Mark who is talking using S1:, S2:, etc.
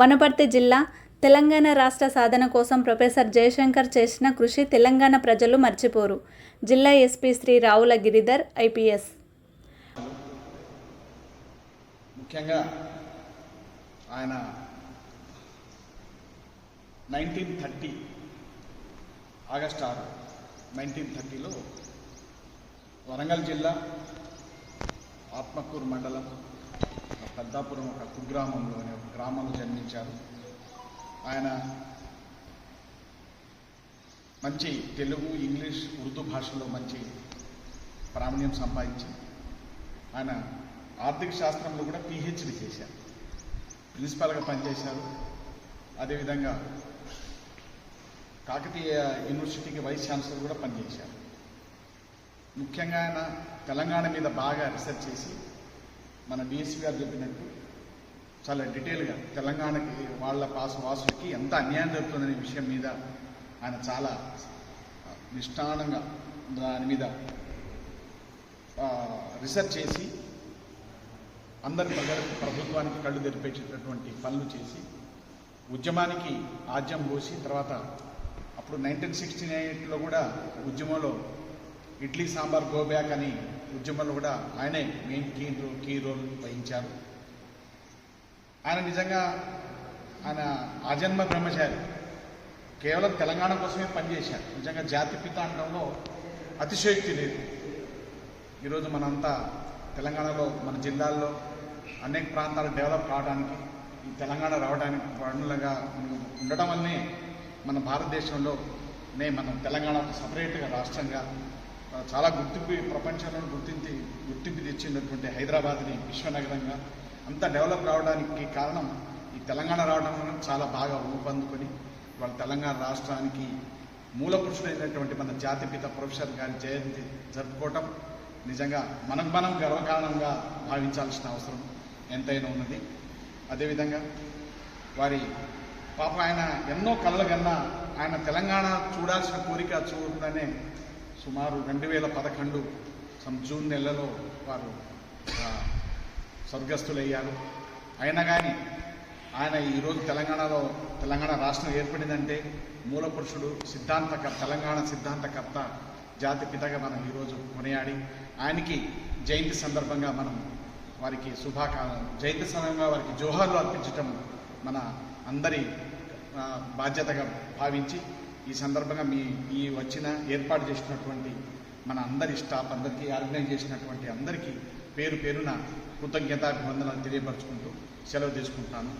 S1: వనపర్తి జిల్లా తెలంగాణ రాష్ట్ర సాధన కోసం ప్రొఫెసర్ జయశంకర్ చేసిన కృషి తెలంగాణ ప్రజలు మర్చిపోరు. జిల్లా ఎస్పీ శ్రీ రావుల గిరిధర్ ఐపీఎస్.
S2: ముఖ్యంగా ఆయన నైన్టీన్ థర్టీ ఆగస్ట్ ఆరు నైన్టీన్ థర్టీలో వరంగల్ జిల్లా ఆత్మకూరు మండలం పెద్దాపురం ఒక కుగ్రామంలోని ఒక గ్రామంలో జన్మించారు. ఆయన మంచి తెలుగు ఇంగ్లీష్ ఉర్దూ భాషలో మంచి ప్రావీణ్యం సంపాదించి ఆయన ఆర్థిక శాస్త్రంలో కూడా పిహెచ్డి చేశారు. ప్రిన్సిపాల్గా పనిచేశారు. అదేవిధంగా కాకతీయ యూనివర్సిటీకి వైస్ ఛాన్సలర్ కూడా పనిచేశారు. ముఖ్యంగా ఆయన తెలంగాణ మీద బాగా రీసెర్చ్ చేసి మన డిఎస్పీ గారు చెప్పినట్టు చాలా డీటెయిల్గా తెలంగాణకి వాళ్ళ పాస్ వాసులకి ఎంత అన్యాయం జరుగుతుందనే విషయం మీద ఆయన చాలా నిష్ఠానంగా దాని మీద రీసెర్చ్ చేసి అందరి ప్రజలకు ప్రభుత్వానికి కళ్ళు తెరిపేసేటటువంటి పనులు చేసి ఉద్యమానికి ఆజ్యం పోసి తర్వాత అప్పుడు నైన్టీన్ సిక్స్టీ ఎయిట్లో కూడా ఉద్యమంలో ఇడ్లీ సాంబార్ గో బ్యాక్ అని ఉద్యమంలో కూడా ఆయనే main key role key role వహించారు. ఆయన నిజంగా ఆయన ఆజన్మ బ్రహ్మచారి. కేవలం తెలంగాణ కోసమే పనిచేశారు. నిజంగా జాతి పిత అనడంలో అతిశయోక్తి లేదు. ఈరోజు మనంతా తెలంగాణలో మన జిల్లాల్లో అనేక ప్రాంతాలు డెవలప్ కావడానికి ఈ తెలంగాణ రావడానికి పనులుగా ఉండడం వల్లనే మన భారతదేశంలో నే మనం తెలంగాణ ఒక సపరేట్గా రాష్ట్రంగా చాలా గుర్తింపు ప్రపంచంలో గుర్తించి గుర్తింపు తెచ్చినటువంటి హైదరాబాద్ని విశ్వనగరంగా అంత డెవలప్ రావడానికి కారణం ఈ తెలంగాణ రావడం వలన చాలా బాగా ఊపందుకొని వాళ్ళ తెలంగాణ రాష్ట్రానికి మూల పురుషుడైనటువంటి మన జాతిపిత ప్రొఫెసర్ గారి జయంతి జరుపుకోవటం నిజంగా మనకు మనం గర్వకారణంగా భావించాల్సిన అవసరం ఎంతైనా ఉన్నది. అదేవిధంగా వారి పాప ఆయన ఎన్నో కళలు కన్నా ఆయన తెలంగాణ చూడాల్సిన కోరిక చూడగానే సుమారు రెండు వేల పదకొండు సమ్ జూన్ నెలలో వారు స్వర్గస్థులయ్యారు. అయినా కానీ ఆయన ఈరోజు తెలంగాణలో తెలంగాణ రాష్ట్రం ఏర్పడిందంటే మూల పురుషుడు సిద్ధాంతకర్త తెలంగాణ సిద్ధాంతకర్త జాతి పితగా మనం ఈరోజు కొనియాడి ఆయనకి జయంతి సందర్భంగా మనం వారికి శుభాకాంక్షలు జయంతి సందర్భంగా వారికి జోహార్లు అర్పించటం మన అందరి బాధ్యతగా భావించి ఈ సందర్భంగా మీ ఈ వచ్చిన ఏర్పాటు చేసినటువంటి మన అందరి స్టాఫ్ అందరికీ ఆర్గనైజ్ చేసినటువంటి అందరికీ పేరు పేరున కృతజ్ఞతాభివందనాలు తెలియపరచుకుంటూ సెలవు తీసుకుంటాను.